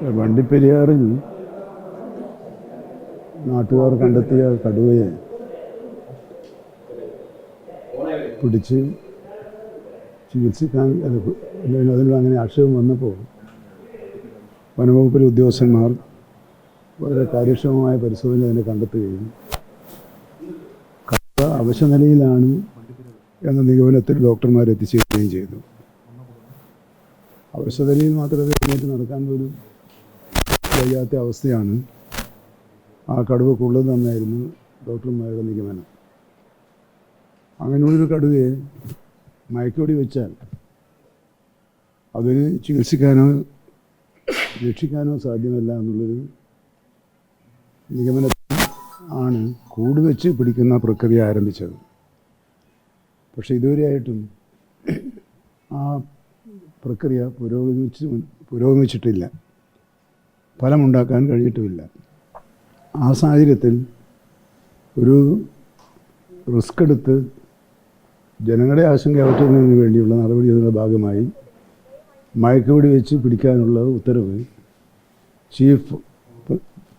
വണ്ടിപ്പെരിയാറിൽ നാട്ടുകാർ കണ്ടെത്തിയ കടുവയെ പിടിച്ച് ചികിത്സിക്കാൻ അതിൽ അങ്ങനെ ആക്ഷേപം വന്നപ്പോൾ വനവകുപ്പിലെ ഉദ്യോഗസ്ഥന്മാർ വളരെ കാര്യക്ഷമമായ പരിശോധന അതിനെ കണ്ടെത്തുകയും കടുവ അവശനിലയിലാണ് എന്ന നിഗമനത്തിൽ ഡോക്ടർമാർ എത്തിച്ചേരുകയും ചെയ്തു. അവശനിലയിൽ മാത്രമേ നടക്കാൻ പോലും വയ്യാത്ത അവസ്ഥയാണ്. ആ കടുവ കടുവക്കുള്ളതെന്നായിരുന്നു ഡോക്ടർമാരുടെ നിഗമനം. അങ്ങനെയുള്ളൊരു കടുവയെ മയക്കോടി വെച്ചാൽ അതിന് ചികിത്സിക്കാനോ രക്ഷിക്കാനോ സാധ്യമല്ല എന്നുള്ളൊരു നിഗമനത്തിൽ ആണ് കൂട് വെച്ച് പിടിക്കുന്ന പ്രക്രിയ ആരംഭിച്ചത്. പക്ഷേ ഇതുവരെയായിട്ടും ആ പ്രക്രിയ പുരോഗമിച്ച് പുരോഗമിച്ചിട്ടില്ല. ഫലമുണ്ടാക്കാൻ കഴിഞ്ഞിട്ടുമില്ല. ആ സാഹചര്യത്തിൽ ഒരു റിസ്ക് എടുത്ത് ജനങ്ങളുടെ ആശങ്ക അകറ്റുന്നതിന് വേണ്ടിയുള്ള നടപടിയുടെ ഭാഗമായി മയക്കുവെടി വെച്ച് പിടിക്കാനുള്ള ഉത്തരവ് chief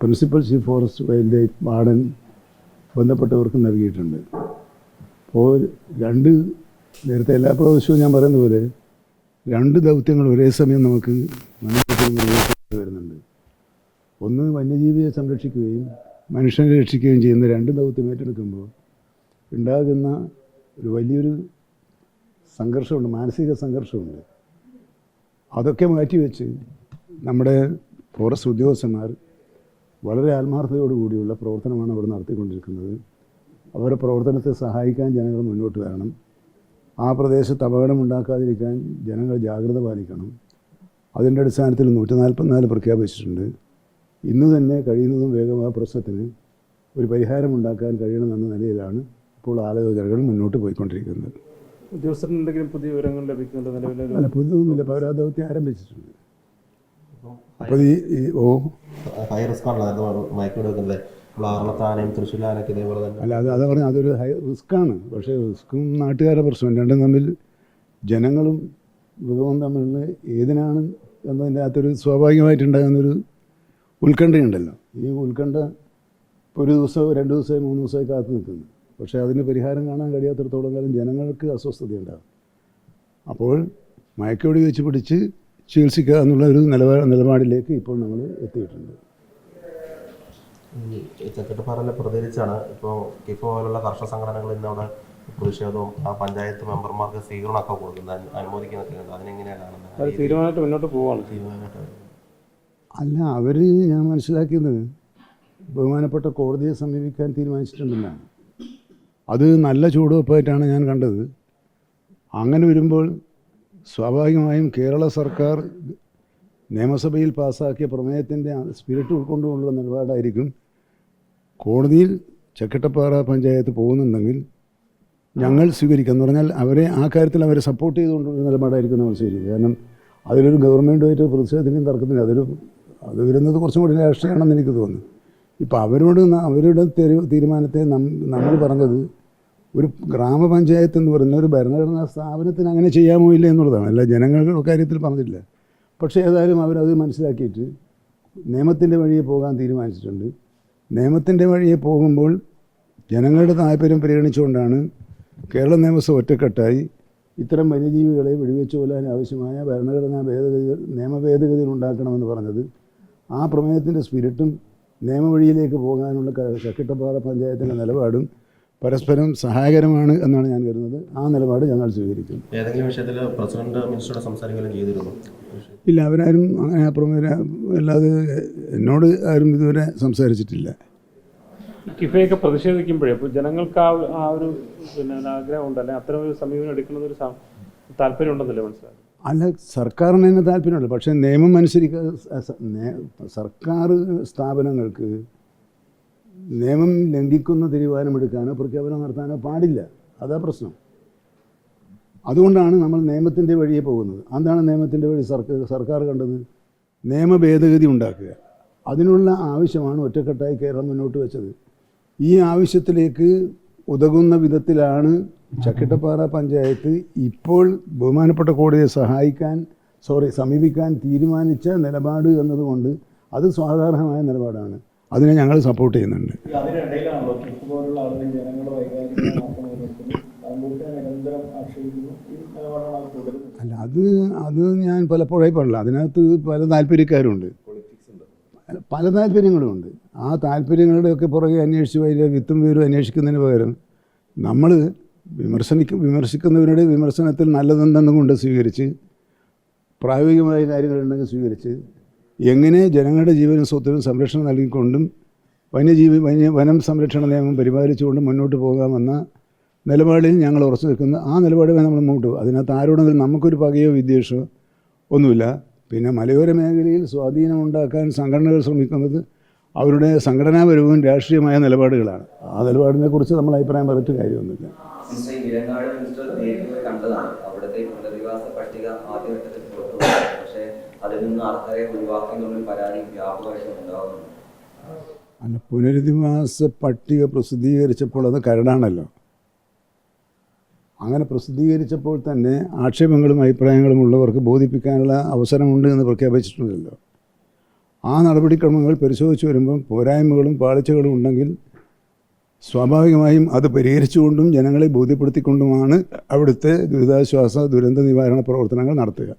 principal chief forest wildlife warden ബന്ധപ്പെട്ടവർക്ക് നൽകിയിട്ടുണ്ട്. അപ്പോൾ രണ്ട് നേരത്തെ എല്ലാ പ്രാവശ്യവും ഞാൻ പറയുന്ന പോലെ രണ്ട് ദൗത്യങ്ങൾ ഒരേ സമയം നമുക്ക് മനസ്സിലാക്കി വരുന്നുണ്ട് ഒന്ന് വന്യജീവിയെ സംരക്ഷിക്കുകയും മനുഷ്യനെ രക്ഷിക്കുകയും ചെയ്യുന്ന രണ്ട് ദൗത്യം ഏറ്റെടുക്കുമ്പോൾ ഉണ്ടാകുന്ന ഒരു വലിയൊരു സംഘർഷമുണ്ട് മാനസിക സംഘർഷമുണ്ട്. അതൊക്കെ മാറ്റിവെച്ച് നമ്മുടെ ഫോറസ്റ്റ് ഉദ്യോഗസ്ഥന്മാർ വളരെ ആത്മാർത്ഥതയോടുകൂടിയുള്ള പ്രവർത്തനമാണ് അവർ നടത്തിക്കൊണ്ടിരിക്കുന്നത്. അവരുടെ പ്രവർത്തനത്തെ സഹായിക്കാൻ ജനങ്ങൾ മുന്നോട്ട് വരണം. ആ പ്രദേശത്ത് അപകടം ഉണ്ടാക്കാതിരിക്കാൻ ജനങ്ങൾ ജാഗ്രത പാലിക്കണം. അതിന്റെ അടിസ്ഥാനത്തിൽ നൂറ്റി നാൽപ്പത്തിനാല് പ്രഖ്യാപിച്ചിട്ടുണ്ട്. ഇന്ന് തന്നെ കഴിയുന്നതും വേഗം ആ പ്രശ്നത്തിന് ഒരു പരിഹാരമുണ്ടാക്കാൻ കഴിയണമെന്ന നിലയിലാണ് ഇപ്പോൾ ആലോചനകൾ മുന്നോട്ട് പോയിക്കൊണ്ടിരിക്കുന്നത്. ഉദ്യോഗസ്ഥരിൽ എന്തെങ്കിലും പുതിയ വിവരങ്ങൾ ലഭിക്കുന്നുണ്ട് അല്ല പുതിയതൊന്നുമില്ല. പൗരാദൗത്യം ആരംഭിച്ചിട്ടുണ്ട്. അപ്പോൾ ഈ ഈ ഓ. ഹൈ റിസ്ക് ആണല്ലോ. നേരത്തെ മയക്കൂടെ വെക്കുന്നത് നമ്മൾ ആറളത്താനയും തൃശ്ശൂലാനൊക്കെ ഇതേപോലെ തന്നെ. അല്ല അത് അത് പറഞ്ഞാൽ അതൊരു ഹൈ റിസ്ക്കാണ് പക്ഷേ റിസ്ക്കും നാട്ടുകാരുടെ പ്രശ്നം രണ്ടും തമ്മിൽ ജനങ്ങളും മൃഗവും തമ്മിലുള്ള ഏതിനാണ് എന്നതിന്റെ അകത്തൊരു സ്വാഭാവികമായിട്ടുണ്ടാകുന്നൊരു ഉത്കണ്ഠയുണ്ടല്ലോ ഈ ഉത്കണ്ഠ ഇപ്പോൾ ഒരു ദിവസം രണ്ട് ദിവസമോ മൂന്ന് ദിവസമോ കാത്തു നിൽക്കുന്നു. പക്ഷേ അതിന് പരിഹാരം കാണാൻ കഴിയാത്തിടത്തോളം കാലം ജനങ്ങൾക്ക് അസ്വസ്ഥതയുണ്ടാകും അപ്പോൾ മയക്കോടി വെച്ച് പിടിച്ച് ചികിത്സിക്കുക എന്നുള്ള ഒരു നിലപാ നിലപാടിലേക്ക് ഇപ്പോൾ നമ്മൾ എത്തിയിട്ടുണ്ട്. ചെക്കട്ട് പറഞ്ഞ പ്രതികരിച്ചാണ് ഇപ്പോൾ കിഫോ പോലുള്ള കർഷക സംഘടനകൾ ഇന്ന് അവിടെ പ്രതിഷേധവും ആ പഞ്ചായത്ത് മെമ്പർമാർക്ക് സ്വീകരണമൊക്കെ കൊടുക്കുന്നത് അനുമോദിക്കുന്നൊക്കെ ഉണ്ട്. അതിനെങ്ങനെയാണ് അത് തീരുമാനമായിട്ട് മുന്നോട്ട് പോവാണ്. തീരുമാനമായിട്ട് അല്ല അവർ ഞാൻ മനസ്സിലാക്കിയത് ബഹുമാനപ്പെട്ട കോടതിയെ സമീപിക്കാൻ തീരുമാനിച്ചിട്ടുണ്ടെന്നാണ് അത് നല്ല ചൂടുവെപ്പായിട്ടാണ് ഞാൻ കണ്ടത്. അങ്ങനെ വരുമ്പോൾ സ്വാഭാവികമായും കേരള സർക്കാർ നിയമസഭയിൽ പാസ്സാക്കിയ പ്രമേയത്തിന്റെ സ്പിരിറ്റ് ഉൾക്കൊണ്ടുകൊണ്ടുള്ള നിലപാടായിരിക്കും. കോടതിയിൽ ചക്കട്ടപ്പാറ പഞ്ചായത്ത് പോകുന്നുണ്ടെങ്കിൽ ഞങ്ങൾ സ്വീകരിക്കുക എന്ന് പറഞ്ഞാൽ അവരെ ആ കാര്യത്തിൽ അവരെ സപ്പോർട്ട് ചെയ്തുകൊണ്ടുള്ള നിലപാടായിരിക്കും നമ്മൾ സ്വീകരിക്കുക. കാരണം അതിലൊരു ഗവൺമെന്റുമായിട്ട് പ്രതിഷേധത്തിന്റെയും തർക്കത്തിന്റെ അതൊരു അത് വരുന്നത് കുറച്ചും കൂടി രാഷ്ട്രീയമാണെന്ന് എനിക്ക് തോന്നുന്നു. ഇപ്പോൾ അവരോട് അവരുടെ തെരു- തീരുമാനത്തെ നമ്മൾ പറഞ്ഞത് ഒരു ഗ്രാമപഞ്ചായത്ത് എന്ന് പറയുന്ന ഒരു ഭരണഘടനാ സ്ഥാപനത്തിന് അങ്ങനെ ചെയ്യാമോ ഇല്ല എന്നുള്ളതാണ്. അല്ല ജനങ്ങളുടെ കാര്യത്തിൽ പറഞ്ഞില്ല പക്ഷേ ഏതായാലും അവരത് മനസ്സിലാക്കിയിട്ട് നിയമത്തിന്റെ വഴിയെ പോകാൻ തീരുമാനിച്ചിട്ടുണ്ട്. നിയമത്തിന്റെ വഴിയെ പോകുമ്പോൾ ജനങ്ങളുടെ താല്പര്യം പരിഗണിച്ചുകൊണ്ടാണ് കേരള നിയമസഭ ഒറ്റക്കെട്ടായി ഇത്തരം വന്യജീവികളെ വെടിവെച്ച് കൊല്ലാൻ ആവശ്യമായ ഭരണഘടനാ ഭേദഗതികൾ നിയമ ഭേദഗതികൾ ഉണ്ടാക്കണമെന്ന് പറഞ്ഞത് ആ പ്രമേയത്തിന്റെ സ്പിരിറ്റും നിയമവഴിയിലേക്ക് പോകാനുള്ള ചക്കിട്ടപ്പാറ പഞ്ചായത്തിന്റെ നിലപാടും പരസ്പരം സഹായകരമാണ് എന്നാണ് ഞാൻ കരുതുന്നത്. ആ നിലപാട് ഞങ്ങൾ സ്വീകരിക്കും. ഏതെങ്കിലും വിഷയത്തിൽ പ്രസിഡന്റ് മിനിസ്റ്ററുടെ സംസാരിക്കുകയും ചെയ്തിരുന്നു? ഇല്ല അവരാരും അങ്ങനെ അപ്പുറം അല്ലാതെ എന്നോട് ആരും ഇതുവരെ സംസാരിച്ചിട്ടില്ല. കിഫയൊക്കെ പ്രതിഷേധിക്കുമ്പോഴേ അപ്പോൾ ജനങ്ങൾക്ക് ആ ആ ഒരു പിന്നെ ആഗ്രഹം ഉണ്ടല്ലേ അത്തരം ഒരു സമീപനം എടുക്കുന്നത് ഒരു താല്പര്യം ഉണ്ടെന്നല്ലേ മനസ്സിലായി അല്ല സർക്കാരിന് തന്നെ താല്പര്യമുണ്ട്. പക്ഷേ നിയമം അനുസരിക്കാതെ സർക്കാർ സ്ഥാപനങ്ങൾക്ക് നിയമം ലംഘിക്കുന്ന തീരുമാനമെടുക്കാനോ പ്രഖ്യാപനം നടത്താനോ പാടില്ല. അതാ പ്രശ്നം. അതുകൊണ്ടാണ് നമ്മൾ നിയമത്തിന്റെ വഴിയെ പോകുന്നത്. അതാണ് നിയമത്തിന്റെ വഴി? സർക്കാർ സർക്കാർ കണ്ടത് നിയമ ഭേദഗതി ഉണ്ടാക്കുക. അതിനുള്ള ആവശ്യമാണ് ഒറ്റക്കെട്ടായി കേരളം മുന്നോട്ട് വെച്ചത്. ഈ ആവശ്യത്തിലേക്ക് ഉതകുന്ന വിധത്തിലാണ് ചക്കിട്ടപ്പാറ പഞ്ചായത്ത് ഇപ്പോൾ ബഹുമാനപ്പെട്ട കോടതിയെ സഹായിക്കാൻ സോറി സമീപിക്കാൻ തീരുമാനിച്ച നിലപാട് എന്നതുകൊണ്ട് അത് സ്വാധാരണമായ നിലപാടാണ്. അതിനെ ഞങ്ങൾ സപ്പോർട്ട് ചെയ്യുന്നുണ്ട്. അല്ല അത് അത് ഞാൻ പലപ്പോഴായി പറഞ്ഞില്ല. അതിനകത്ത് പല താല്പര്യക്കാരുണ്ട്. പല താല്പര്യങ്ങളുമുണ്ട് ആ താല്പര്യങ്ങളുടെയൊക്കെ പുറകെ അന്വേഷിച്ച് വരിക വിത്തും വീരും അന്വേഷിക്കുന്നതിന് പകരം നമ്മൾ വിമർശനിക്കും വിമർശിക്കുന്നവരുടെ വിമർശനത്തിൽ നല്ലതെന്തെന്നും കൊണ്ട് സ്വീകരിച്ച് പ്രായോഗികമായ കാര്യങ്ങളുണ്ടെങ്കിൽ സ്വീകരിച്ച് എങ്ങനെ ജനങ്ങളുടെ ജീവനും സ്വത്തിനും സംരക്ഷണം നൽകിക്കൊണ്ടും വന്യജീവി വന്യ വനം സംരക്ഷണ നിയമം പരിപാലിച്ചുകൊണ്ട് മുന്നോട്ട് പോകാമെന്ന നിലപാടിൽ ഞങ്ങൾ ഉറച്ചു നിൽക്കുന്ന. ആ നിലപാടുമായി നമ്മൾ മുന്നോട്ട് പോകും. അതിനകത്ത് ആരോടെങ്കിലും നമുക്കൊരു പകയോ വിദ്വേഷമോ ഒന്നുമില്ല. പിന്നെ മലയോര മേഖലയിൽ സ്വാധീനമുണ്ടാക്കാൻ സംഘടനകൾ ശ്രമിക്കുന്നത് അവരുടെ സംഘടനാപരവും രാഷ്ട്രീയമായ നിലപാടുകളാണ്. ആ നിലപാടിനെക്കുറിച്ച് നമ്മൾ അഭിപ്രായം പറഞ്ഞിട്ട് കാര്യമൊന്നുമില്ല. മിസ്റ്റർ ഇരങ്ങാട് മിനിസ്റ്റർ നേരിട്ട് കണ്ടതാണ്. അവിടുത്തെ പുനരധിവാസ പട്ടിക ആദ്യഘട്ടത്തിൽ പുറത്തു പക്ഷേ അതിൽ നിന്ന് ആൾക്കാരെ ഒഴിവാക്കിയെന്നുള്ള പരാതി വ്യാപകമായിട്ട് ഉണ്ടാകുന്നുണ്ട് പുനരധിവാസ പട്ടിക പ്രസിദ്ധീകരിച്ചപ്പോൾ അത് കരടാണല്ലോ. അങ്ങനെ പ്രസിദ്ധീകരിച്ചപ്പോൾ തന്നെ ആക്ഷേപങ്ങളും അഭിപ്രായങ്ങളും ഉള്ളവർക്ക് ബോധിപ്പിക്കാനുള്ള അവസരമുണ്ട് എന്ന് പ്രഖ്യാപിച്ചിട്ടുണ്ടല്ലോ. ആ നടപടിക്രമങ്ങൾ പരിശോധിച്ച് വരുമ്പോൾ പോരായ്മകളും പാളിച്ചകളും ഉണ്ടെങ്കിൽ സ്വാഭാവികമായും അത് പരിഹരിച്ചുകൊണ്ടും ജനങ്ങളെ ബോധ്യപ്പെടുത്തിക്കൊണ്ടുമാണ് അവിടുത്തെ ദുരിതാശ്വാസ ദുരന്ത നിവാരണ പ്രവർത്തനങ്ങൾ നടത്തുക.